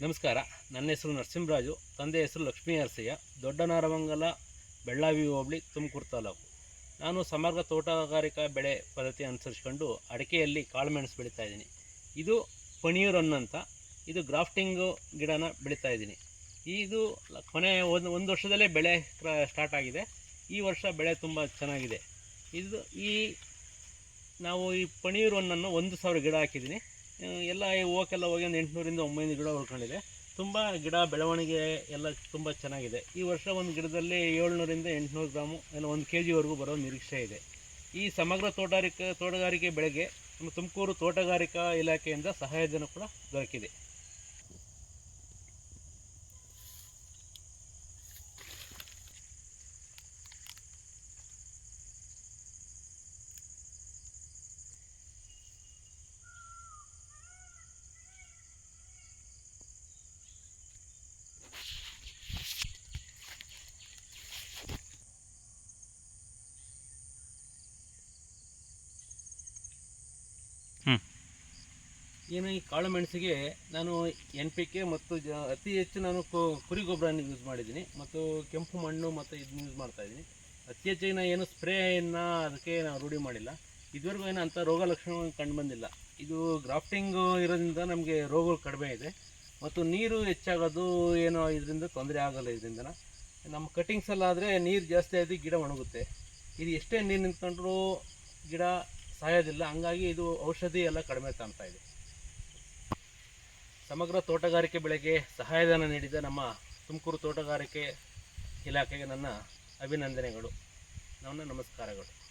ನಮಸ್ಕಾರ. ನನ್ನ ಹೆಸರು ನರಸಿಂಹರಾಜು. ತಂದೆ ಹೆಸರು ಲಕ್ಷ್ಮೀ ಅರಸಯ್ಯ ದೊಡ್ಡನಾರಮಂಗಲ, ಬೆಳ್ಳಾವಿ ಹೋಬಳಿ, ತುಮಕೂರು ತಾಲೂಕು. ನಾನು ಸಮಗ್ರ ತೋಟಗಾರಿಕಾ ಬೆಳೆ ಪದ್ಧತಿ ಅನುಸರಿಸ್ಕೊಂಡು ಅಡಿಕೆಯಲ್ಲಿ ಕಾಳುಮೆಣಸು ಬೆಳೀತಾ ಇದ್ದೀನಿ. ಇದು ಪಣಿಯೂರ್ ಅನ್ನಂತ ಇದು ಗ್ರಾಫ್ಟಿಂಗು ಗಿಡನ ಬೆಳೀತಾ ಇದ್ದೀನಿ. ಇದು ಕೊನೆ ಒಂದು ಒಂದು ವರ್ಷದಲ್ಲೇ ಬೆಳೆ ಸ್ಟಾರ್ಟ್ ಆಗಿದೆ. ಈ ವರ್ಷ ಬೆಳೆ ತುಂಬ ಚೆನ್ನಾಗಿದೆ. ಇದು ಈ, ನಾವು ಈ ಪಣಿಯೂರ್ ಅನ್ನನ್ನು ಒಂದು ಸಾವಿರ ಗಿಡ ಹಾಕಿದ್ದೀನಿ. ಎಲ್ಲ ಓಕೆಲ್ಲ ಹೋಗಿ ಒಂದು ಎಂಟುನೂರಿಂದ ಒಂಬೈನೂರು ಗಿಡ ಉಳ್ಕೊಂಡಿದೆ. ತುಂಬ ಗಿಡ ಬೆಳವಣಿಗೆ ಎಲ್ಲ ತುಂಬ ಚೆನ್ನಾಗಿದೆ. ಈ ವರ್ಷ ಒಂದು ಗಿಡದಲ್ಲಿ ಏಳ್ನೂರಿಂದ ಎಂಟುನೂರು ಗ್ರಾಮು ಎಲ್ಲ ಒಂದು ಕೆ ಜಿವರೆಗೂ ಬರೋ ನಿರೀಕ್ಷೆ ಇದೆ. ಈ ಸಮಗ್ರ ತೋಟಗಾರಿಕೆ ತೋಟಗಾರಿಕೆ ಬೆಳೆಗೆ ನಮ್ಮ ತುಮಕೂರು ತೋಟಗಾರಿಕಾ ಇಲಾಖೆಯಿಂದ ಸಹಾಯಧನ ಕೂಡ ದೊರಕಿದೆ. ಏನು ಈ ಕಾಳು ಮೆಣಸಿಗೆ ನಾನು ಎನ್ ಪಿ ಕೆ ಮತ್ತು ಜ ಅತಿ ಹೆಚ್ಚು ನಾನು ಕುರಿ ಗೊಬ್ಬರನ ಯೂಸ್ ಮಾಡಿದ್ದೀನಿ. ಮತ್ತು ಕೆಂಪು ಮಣ್ಣು ಮತ್ತು ಇದನ್ನ ಯೂಸ್ ಮಾಡ್ತಾ ಇದ್ದೀನಿ. ಅತಿ ಹೆಚ್ಚಿನ ಏನು ಸ್ಪ್ರೇಯನ್ನು ಅದಕ್ಕೆ ನಾವು ರೂಢಿ ಮಾಡಿಲ್ಲ. ಇದುವರೆಗೂ ಏನು ಅಂಥ ರೋಗ ಲಕ್ಷಣ ಕಂಡು ಬಂದಿಲ್ಲ. ಇದು ಗ್ರಾಫ್ಟಿಂಗು ಇರೋದ್ರಿಂದ ನಮಗೆ ರೋಗಗಳು ಕಡಿಮೆ ಇದೆ. ಮತ್ತು ನೀರು ಹೆಚ್ಚಾಗೋದು ಏನೋ ಇದರಿಂದ ತೊಂದರೆ ಆಗೋಲ್ಲ ಇದರಿಂದ ನಮ್ಮ ಕಟ್ಟಿಂಗ್ಸಲ್ಲಾದರೆ ನೀರು ಜಾಸ್ತಿ ಆಗಿ ಗಿಡ ಒಣಗುತ್ತೆ. ಇದು ಎಷ್ಟೇ ನೀರು ನಿಂತ್ಕೊಂಡ್ರೂ ಗಿಡ ಸಾಯೋದಿಲ್ಲ. ಹಂಗಾಗಿ ಇದು ಔಷಧಿ ಎಲ್ಲ ಕಡಿಮೆ ಕಾಣ್ತಾ ಇದೆ. ಸಮಗ್ರ ತೋಟಗಾರಿಕೆ ಬೆಳೆಗೆ ಸಹಾಯಧನ ನೀಡಿದ ನಮ್ಮ ತುಮಕೂರು ತೋಟಗಾರಿಕೆ ಇಲಾಖೆಗೆ ನನ್ನ ಅಭಿನಂದನೆಗಳು. ನನ್ನ ನಮಸ್ಕಾರಗಳು.